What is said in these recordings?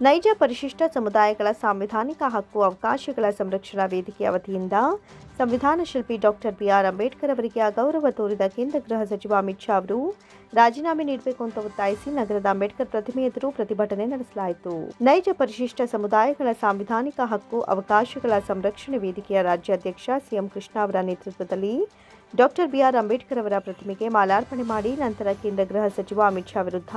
ನೈಜ ಪರಿಶಿಷ್ಟ ಸಮುದಾಯಗಳ ಸಾಂವಿಧಾನಿಕ ಹಕ್ಕು ಅವಕಾಶಗಳ ಸಂರಕ್ಷಣಾ ವೇದಿಕೆಯ ವತಿಯಿಂದ ಸಂವಿಧಾನ ಶಿಲ್ಪಿ ಡಾಕ್ಟರ್ ಬಿಆರ್ ಅಂಬೇಡ್ಕರ್ ಅವರಿಗೆ ಅಗೌರವ ತೋರಿದ ಕೇಂದ್ರ ಗೃಹ ಸಚಿವ ಅಮಿತ್ ಶಾ ಅವರು ರಾಜೀನಾಮೆ ನೀಡಬೇಕು ಅಂತ ಒತ್ತಾಯಿಸಿ ನಗರದ ಅಂಬೇಡ್ಕರ್ ಪ್ರತಿಮೆ ಎದುರು ಪ್ರತಿಭಟನೆ ನಡೆಸಲಾಯಿತು. ನೈಜ ಪರಿಶಿಷ್ಟ ಸಮುದಾಯಗಳ ಸಾಂವಿಧಾನಿಕ ಹಕ್ಕು ಅವಕಾಶಗಳ ಸಂರಕ್ಷಣೆ ವೇದಿಕೆಯ ರಾಜ್ಯಾಧ್ಯಕ್ಷ ಸಿಎಂ ಕೃಷ್ಣ ಅವರ ನೇತೃತ್ವದಲ್ಲಿ ಡಾಕ್ಟರ್ ಬಿಆರ್ ಅಂಬೇಡ್ಕರ್ ಅವರ ಪ್ರತಿಮೆಗೆ ಮಾಲಾರ್ಪಣೆ ಮಾಡಿ ನಂತರ ಕೇಂದ್ರ ಗೃಹ ಸಚಿವ ಅಮಿತ್ ಶಾ ವಿರುದ್ಧ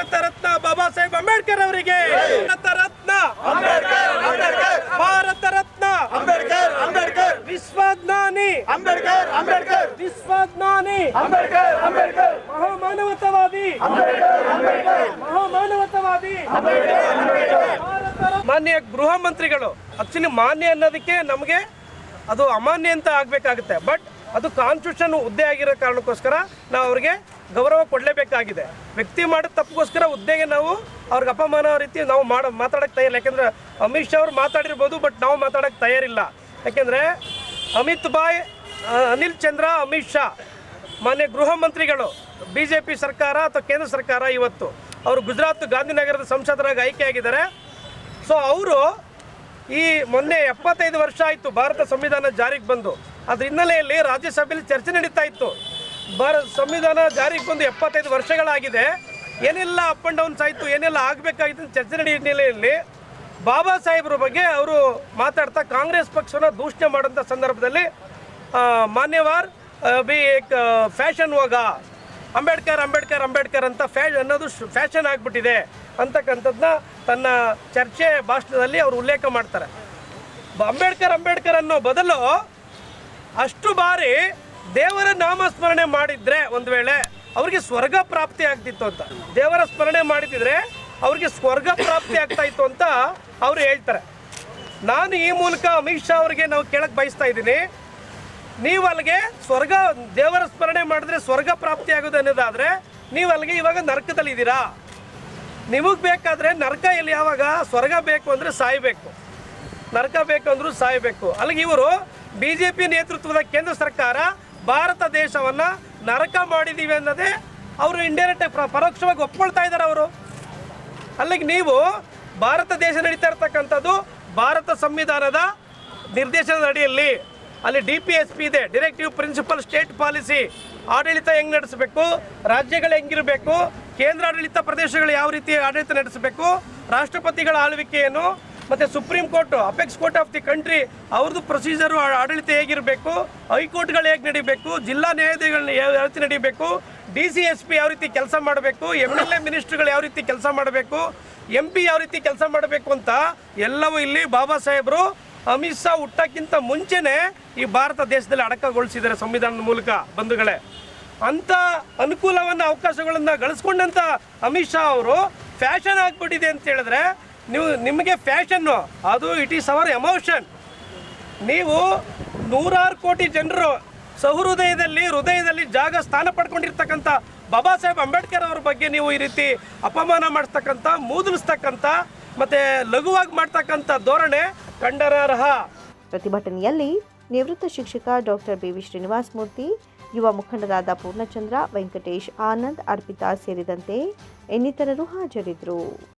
ಭಾರತ ರತ್ನ ಬಾಬಾ ಸಾಹೇಬ್ ಅಂಬೇಡ್ಕರ್ ಅವರಿಗೆ. ಭಾರತ ರತ್ನ ಅಂಬೇಡ್ಕರ್. ಅಂಬೇಡ್ಕರ್ ಭಾರತ ರತ್ನ ಅಂಬೇಡ್ಕರ್ ಅಂಬೇಡ್ಕರ್. ವಿಶ್ವಜ್ಞಾನಿ. ಅಂಬೇಡ್ಕರ್ ಅಂಬೇಡ್ಕರ್. ವಿಶ್ವಜ್ಞಾನಿ ಅಂಬೇಡ್ಕರ್ ಅಂಬೇಡ್ಕರ್. ಮಹಾಮಾನವತಾವಾದಿ. ಮಹಾಮಾನವತಾವಾದಿ ಮಾನ್ಯ ಗೃಹ ಮಂತ್ರಿಗಳು. ಆಕ್ಚುಲಿ ಮಾನ್ಯ ಅನ್ನೋದಕ್ಕೆ ನಮಗೆ ಅದು ಅಮಾನ್ಯ ಅಂತ ಆಗಬೇಕಾಗುತ್ತೆ. ಬಟ್ ಅದು ಕಾನ್ಸ್ಟಿಟ್ಯೂಷನ್ ಹುದ್ದೆ ಆಗಿರೋ ಕಾರಣಕ್ಕೋಸ್ಕರ ನಾವು ಅವ್ರಿಗೆ ಗೌರವ ಕೊಡಲೇಬೇಕಾಗಿದೆ. ವ್ಯಕ್ತಿ ಮಾಡಿದ ತಪ್ಪಗೋಸ್ಕರ ಹುದ್ದೆಗೆ ನಾವು ಅವ್ರಿಗೆ ಅಪಮಾನ ರೀತಿ ನಾವು ಮಾಡ ಮಾತಾಡೋಕ್ಕೆ ತಯಾರಿಲ್ಲ. ಯಾಕೆಂದರೆ ಅಮಿತ್ ಶಾ ಅವ್ರು ಮಾತಾಡಿರ್ಬೋದು ಬಟ್ ನಾವು ಮಾತಾಡೋಕ್ಕೆ ತಯಾರಿಲ್ಲ. ಯಾಕೆಂದರೆ ಅಮಿತ್ ಭಾಯ್ ಅನಿಲ್ ಚಂದ್ರ, ಅಮಿತ್ ಶಾ, ಮಾನ್ಯ ಗೃಹ ಮಂತ್ರಿಗಳು ಬಿ ಜೆ ಪಿ ಸರ್ಕಾರ ಅಥವಾ ಕೇಂದ್ರ ಸರ್ಕಾರ ಇವತ್ತು ಅವರು ಗುಜರಾತ್ ಗಾಂಧಿನಗರದ ಸಂಸದರಾಗಿ ಆಯ್ಕೆಯಾಗಿದ್ದಾರೆ. ಸೊ ಅವರು ಈ ಮೊನ್ನೆ ಎಪ್ಪತ್ತೈದು ವರ್ಷ ಆಯಿತು ಭಾರತ ಸಂವಿಧಾನ ಜಾರಿಗೆ ಬಂದು. ಅದ್ರ ಹಿನ್ನೆಲೆಯಲ್ಲಿ ರಾಜ್ಯಸಭೆಯಲ್ಲಿ ಚರ್ಚೆ ನಡೀತಾ ಇತ್ತು. ಭಾರತ ಸಂವಿಧಾನ ಜಾರಿಗೆ ಬಂದು ಎಪ್ಪತ್ತೈದು ವರ್ಷಗಳಾಗಿದೆ. ಏನೆಲ್ಲ ಅಪ್ ಆ್ಯಂಡ್ ಡೌನ್ಸ್ ಆಯಿತು, ಏನೆಲ್ಲ ಆಗಬೇಕಾಗಿತ್ತು ಚರ್ಚೆ ನಡೆಯುವ ಹಿನ್ನೆಲೆಯಲ್ಲಿ ಬಾಬಾ ಸಾಹೇಬ್ರ ಬಗ್ಗೆ ಅವರು ಮಾತಾಡ್ತಾ ಕಾಂಗ್ರೆಸ್ ಪಕ್ಷವನ್ನು ದೂಷಣೆ ಮಾಡೋಂಥ ಸಂದರ್ಭದಲ್ಲಿ ಮಾನ್ಯವಾರ್ ಬಿ ಫ್ಯಾಷನ್ ಹೋಗ ಅಂಬೇಡ್ಕರ್ ಅಂಬೇಡ್ಕರ್ ಅಂಬೇಡ್ಕರ್ ಅಂತ ಫ್ಯಾಷ್ ಅನ್ನೋದು ಫ್ಯಾಷನ್ ಆಗಿಬಿಟ್ಟಿದೆ ಅಂತಕ್ಕಂಥದ್ದನ್ನ ತನ್ನ ಚರ್ಚೆ ಭಾಷಣದಲ್ಲಿ ಅವರು ಉಲ್ಲೇಖ ಮಾಡ್ತಾರೆ. ಅಂಬೇಡ್ಕರ್ ಅಂಬೇಡ್ಕರ್ ಅನ್ನೋ ಬದಲು ಅಷ್ಟು ಬಾರಿ ದೇವರ ನಾಮಸ್ಮರಣೆ ಮಾಡಿದ್ರೆ ಒಂದು ವೇಳೆ ಅವ್ರಿಗೆ ಸ್ವರ್ಗ ಪ್ರಾಪ್ತಿ ಆಗ್ತಿತ್ತು ಅಂತ. ದೇವರ ಸ್ಮರಣೆ ಮಾಡಿದ್ರೆ ಅವ್ರಿಗೆ ಸ್ವರ್ಗ ಪ್ರಾಪ್ತಿ ಆಗ್ತಾ ಇತ್ತು ಅಂತ ಅವರು ಹೇಳ್ತಾರೆ. ನಾನು ಈ ಮೂಲಕ ಅಮಿತ್ ಶಾ ಅವ್ರಿಗೆ ನಾವು ಕೇಳಕ್ ಬಯಸ್ತಾ ಇದ್ದೀನಿ. ನೀವು ಅಲ್ಲಿಗೆ ಸ್ವರ್ಗ, ದೇವರ ಸ್ಮರಣೆ ಮಾಡಿದ್ರೆ ಸ್ವರ್ಗ ಪ್ರಾಪ್ತಿ ಆಗೋದು ಅನ್ನೋದಾದ್ರೆ ನೀವು ಅಲ್ಲಿಗೆ ಇವಾಗ ನರಕದಲ್ಲಿದ್ದೀರಾ ನಿಮಗೆ ಬೇಕಾದ್ರೆ ನರಕ ಎಲ್ಲಿ ಯಾವಾಗ? ಸ್ವರ್ಗ ಬೇಕು ಅಂದರೆ ಸಾಯಬೇಕು. ನರಕ ಬೇಕು ಅಂದ್ರೂ ಸಾಯಬೇಕು. ಅಲ್ಲಿಗೆ ಇವರು ಬಿ ಜೆ ಪಿ ನೇತೃತ್ವದ ಕೇಂದ್ರ ಸರ್ಕಾರ ಭಾರತ ದೇಶವನ್ನು ನರಕ ಮಾಡಿದ್ದೀವಿ ಅನ್ನೋದೇ ಅವರು ಇಂಡೈರೆಕ್ಟ್ ಪರೋಕ್ಷವಾಗಿ ಒಪ್ಕೊಳ್ತಾ ಇದ್ದಾರೆ ಅವರು. ಅಲ್ಲಿಗೆ ನೀವು ಭಾರತ ದೇಶ ನಡೀತಾ ಇರ್ತಕ್ಕಂಥದ್ದು ಭಾರತ ಸಂವಿಧಾನದ ನಿರ್ದೇಶನದ ಅಡಿಯಲ್ಲಿ. ಅಲ್ಲಿ ಡಿ ಪಿ ಎಸ್ ಪಿ ಇದೆ ಡಿರೆಕ್ಟಿವ್ ಪ್ರಿನ್ಸಿಪಲ್ ಸ್ಟೇಟ್ ಪಾಲಿಸಿ ಆಡಳಿತ ಹೆಂಗೆ ನಡೆಸಬೇಕು, ರಾಜ್ಯಗಳು ಹೆಂಗಿರಬೇಕು ಕೇಂದ್ರ ಆಡಳಿತ ಪ್ರದೇಶಗಳು ಯಾವ ರೀತಿ ಆಡಳಿತ ನಡೆಸಬೇಕು, ರಾಷ್ಟ್ರಪತಿಗಳ ಆಳ್ವಿಕೆಯನ್ನು ಮತ್ತು supreme court, apex court of the country ಅವ್ರದ್ದು ಪ್ರೊಸೀಜರು ಆಡಳಿತ ಹೇಗಿರಬೇಕು, ಹೈಕೋರ್ಟ್ಗಳು ಹೇಗೆ ನಡಿಬೇಕು, ಜಿಲ್ಲಾ ನ್ಯಾಯಾಲಯಗಳನ್ನ ಯಾವ ರೀತಿ ನಡಿಬೇಕು, ಡಿ ಸಿ ಎಸ್ ಪಿ ಯಾವ ರೀತಿ ಕೆಲಸ ಮಾಡಬೇಕು, ಎಂ ಎಲ್ ಎ ಮಿನಿಸ್ಟ್ರುಗಳು ಯಾವ ರೀತಿ ಕೆಲಸ ಮಾಡಬೇಕು, ಎಂ ಪಿ ಯಾವ ರೀತಿ ಕೆಲಸ ಮಾಡಬೇಕು ಅಂತ ಎಲ್ಲವೂ ಇಲ್ಲಿ ಬಾಬಾ ಸಾಹೇಬರು ಅಮಿತ್ ಶಾ ಹುಟ್ಟಕ್ಕಿಂತ ಮುಂಚೆನೇ ಈ ಭಾರತ ದೇಶದಲ್ಲಿ ಅಡಕಗೊಳಿಸಿದ್ದಾರೆ ಸಂವಿಧಾನದ ಮೂಲಕ, ಬಂಧುಗಳೇ. ಅಂಥ ಅನುಕೂಲವನ್ನು, ಅವಕಾಶಗಳನ್ನು ಗಳಿಸ್ಕೊಂಡಂಥ ಅಮಿತ್ ಶಾ ಅವರು ಫ್ಯಾಷನ್ ಆಗಿಬಿಟ್ಟಿದೆ ಅಂತ ಹೇಳಿದ್ರೆ ನೀವು ನಿಮಗೆ ಫ್ಯಾಷನ್ನು, ಅದು ಇಟ್ ಈಸ್ ಅವರ್ ಎಮೋಷನ್ ನೀವು ನೂರಾರು ಕೋಟಿ ಜನರು ಸಹೃದಯದಲ್ಲಿ, ಹೃದಯದಲ್ಲಿ ಜಾಗ ಸ್ಥಾನ ಪಡ್ಕೊಂಡಿರ್ತಕ್ಕಂಥ ಬಾಬಾ ಸಾಹೇಬ್ ಅಂಬೇಡ್ಕರ್ ಅವ್ರ ಬಗ್ಗೆ ನೀವು ಈ ರೀತಿ ಅಪಮಾನ ಮಾಡಿಸ್ತಕ್ಕಂಥ ಮೂದಲಿಸ್ತಕ್ಕಂಥ, ಮತ್ತು ಲಘುವಾಗಿ ಮಾಡ್ತಕ್ಕಂಥ ಧೋರಣೆ ಖಂಡನಾರ್ಹ ಪ್ರತಿಭಟನೆಯಲ್ಲಿ ನಿವೃತ್ತ ಶಿಕ್ಷಕ ಡಾಕ್ಟರ್ ಬಿವಿ ಶ್ರೀನಿವಾಸ ಮೂರ್ತಿ, ಯುವ ಮುಖಂಡರಾದ ಪೂರ್ಣಚಂದ್ರ, ವೆಂಕಟೇಶ್ ಆನಂದ್ ಅರ್ಪಿತಾ ಸೇರಿದಂತೆ ಇನ್ನಿತರರು ಹಾಜರಿದ್ದರು.